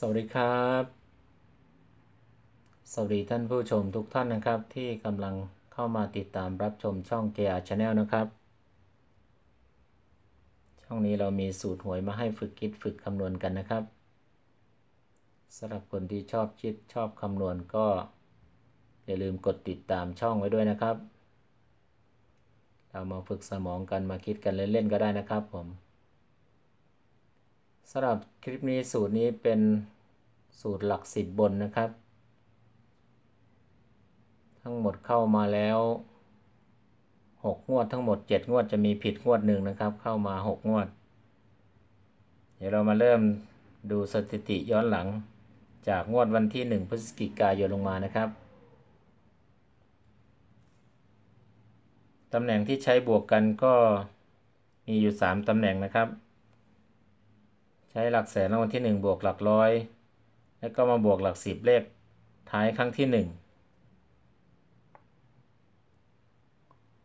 สวัสดีครับ สวัสดีท่านผู้ชมทุกท่านนะครับ ที่กำลังเข้ามาติดตามรับชมช่อง JR Channel นะครับ ช่องนี้เรามีสูตรหวยมาให้ฝึกคิดฝึกคำนวณกันนะครับสำหรับคนที่ชอบคิดชอบคำนวณก็ อย่าลืมกดติดตามช่องไว้ด้วยนะครับ เรามาฝึกสมองกันมาคิดกันเล่นๆก็ได้นะครับผม สำหรับคลิปนี้สูตรนี้เป็นสูตรหลักสิบบนนะครับ ทั้งหมดเข้ามาแล้วหกงวดทั้งหมดเจ็ดงวดจะมีผิดงวดหนึ่งนะครับ เข้ามาหกงวด เดี๋ยวเรามาเริ่มดูสถิติย้อนหลัง จากงวดวันที่หนึ่งพฤศจิกายนลงมานะครับตำแหน่งที่ใช้บวกกันก็มีอยู่สามตำแหน่งนะครับ ช้หลักแสนรางวัลที่ 1 บวกหลักร้อย แล้วก็มาบวกหลักสิบเลขท้ายครั้งที่ 1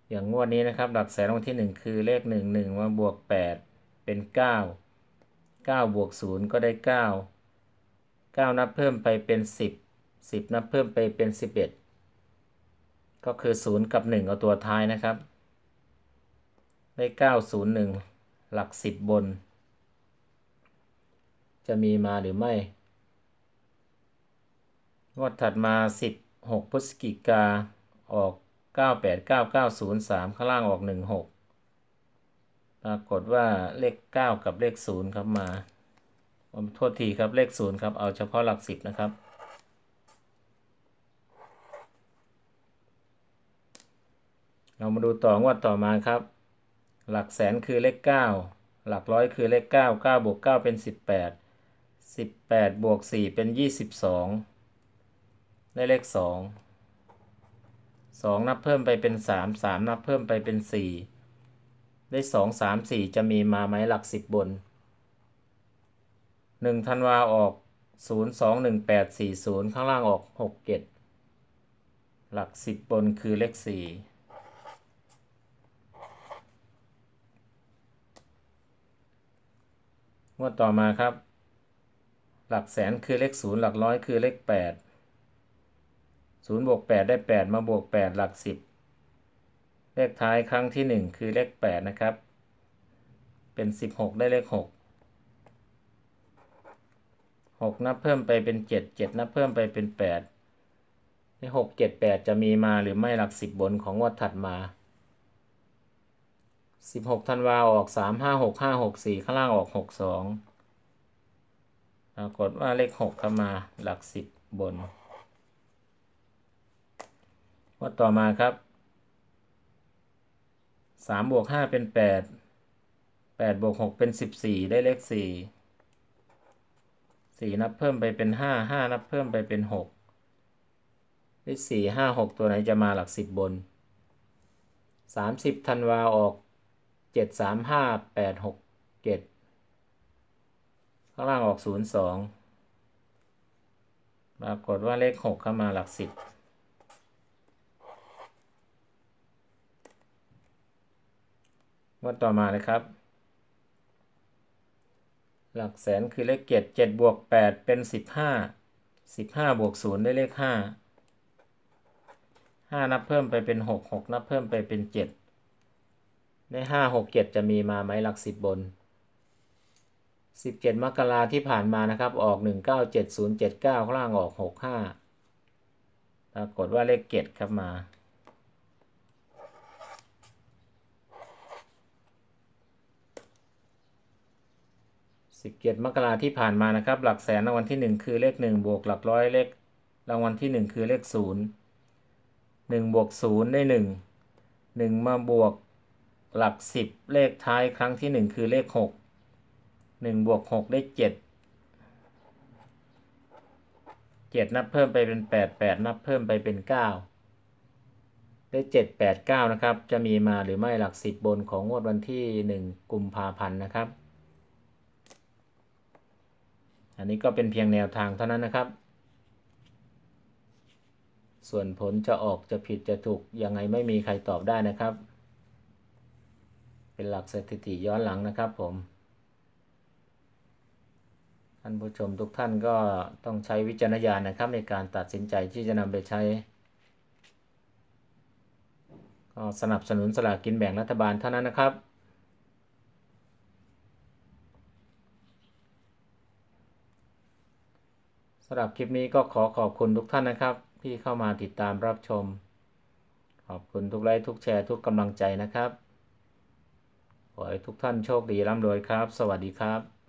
อย่างงวดนี้นะครับ หลักแสนรางวัลที่ 1 คือเลข 1 1 มาบวก 8 เป็น 9 9 บวก 0 ก็ได้ 9 9 นับเพิ่มไปเป็น 10 10 นับเพิ่มไปเป็น 11 ก็คือ 0 กับ 1 เอาตัวท้ายนะครับ ได้ 901 หลัก 10 บน จะมีมาหรือไม่ งวดถัดมา 16 พฤศจิกาออก 989903 ข้างล่างออก 16 ปรากฏว่าเลข 9 กับเลข 0 ครับมาโทษทีครับเลข 0 ครับ เอาเฉพาะหลัก 10 นะครับเรามาดูต่องวดต่อมาครับ หลักแสนคือเลข 9 หลักร้อยคือเลข 9 9บวก9เป็น 18 สิบแปดบวกสี่เป็นยี่สิบสองได้เลขสองสองนับเพิ่มไปเป็นสามสามนับเพิ่มไปเป็นสี่ได้สองสามสี่จะมีมาไหมหลักสิบบนหนึ่งธันวาออกศูนย์สองหนึ่งแปดสี่ศูนย์ข้างล่างออกหกเจ็ดหลักสิบบนคือเลขสี่งวดต่อมาครับ หลักแสนคือเลขศูนย์หลักร้อยคือเลขแปดศูนย์บวกแปดได้แปดมาบวกแปดหลักสิบเลขท้ายครั้งที่หนึ่งคือเลขแปดนะครับ เป็นสิบหกได้เลขหกหกนับเพิ่มไปเป็นเจ็ดเจ็ดนับเพิ่มไปเป็นแปดในหกเจ็ดแปดจะมีมาหรือไม่หลักสิบบนของงวดถัดมาสิบหกธันวาออกสามห้าหกห้าหกสี่ข้างล่างออกหกสอง ปรากฏว่าเลขหกเข้ามาหลักสิบบนว่าต่อมาครับสามบวกห้าเป็นแปดแปดบวกหกเป็นสิบสี่ได้เลขสี่สี่นับเพิ่มไปเป็นห้าห้านับเพิ่มไปเป็นหกเลขสี่ห้าหกตัวไหนจะมาหลักสิบบนสามสิบธันวาออกเจ็ดสามห้าแปดหกเจ็ดางล่างออกศูนย์สองปรากฏว่าเลขหกเข้ามาหลักสิบวัดต่อมานะครับ หลักแสนคือเลขเจ็ดเจ็ดบวกแปดเป็นสิบห้าสิบห้าบวกศูนย์ได้เลขห้าห้านับเพิ่มไปเป็นหกหกนับเพิ่มไปเป็นเจ็ดได้ห้าหกเจ็ดจะมีมาไหมหลักสิบบน 17 มกราที่ผ่านมานะครับ ออก 197079 ข้างล่างออก 65 ปรากฏว่าเลขเกตครับมา 17 มกราที่ผ่านมานะครับ หลักแสนรางวัลที่ 1 คือเลข 1 บวกหลักร้อยเลขรางวัลที่ 1 คือเลข 0 1 บวก 0 ได้ 1 1 มาบวกหลัก 10 เลขท้ายครั้งที่ 1 คือเลข 6 หนึ่งบวกหกได้เจ็ดเจ็ดนับเพิ่มไปเป็นแปดแปดนับเพิ่มไปเป็นเก้าได้เจ็ดแปดเก้านะครับ จะมีมาหรือไม่หลักสิบบนของงวดวันที่หนึ่งกุมภาพันธ์นะครับ อันนี้ก็เป็นเพียงแนวทางเท่านั้นนะครับ ส่วนผลจะออกจะผิดจะถูกยังไงไม่มีใครตอบได้นะครับ เป็นหลักสถิติย้อนหลังนะครับผม ท่านผู้ชมทุกท่านก็ต้องใช้วิจารณญาณนะครับในการตัดสินใจที่จะนำไปใช้ ก็สนับสนุนสลากกินแบ่งรัฐบาลเท่านั้นนะครับ สำหรับคลิปนี้ก็ขอขอบคุณทุกท่านนะครับ ที่เข้ามาติดตามรับชม ขอบคุณทุกไลค์ทุกแชร์ทุกกำลังใจนะครับ ขอให้ทุกท่านโชคดีร่ำรวยครับ สวัสดีครับ